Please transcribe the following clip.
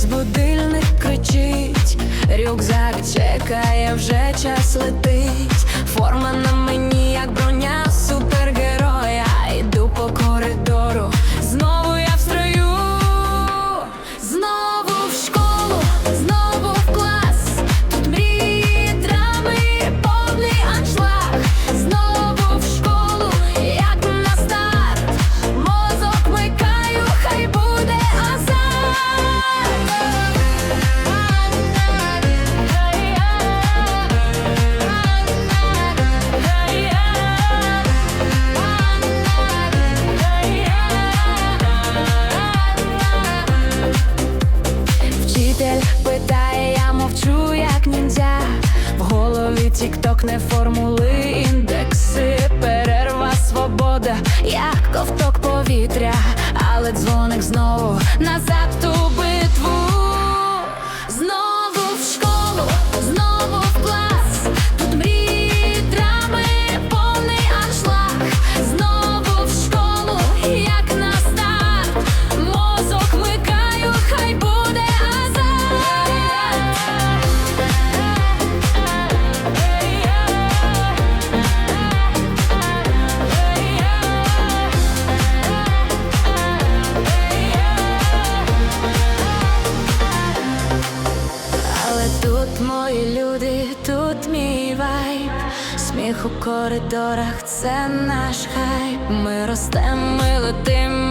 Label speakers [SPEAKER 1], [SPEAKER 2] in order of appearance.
[SPEAKER 1] Зараз будильник кричить, рюкзак чекає вже час летить. Не форму. Мої люди, тут мій вайб, сміх у коридорах, це наш хайп. Ми ростем, ми летим.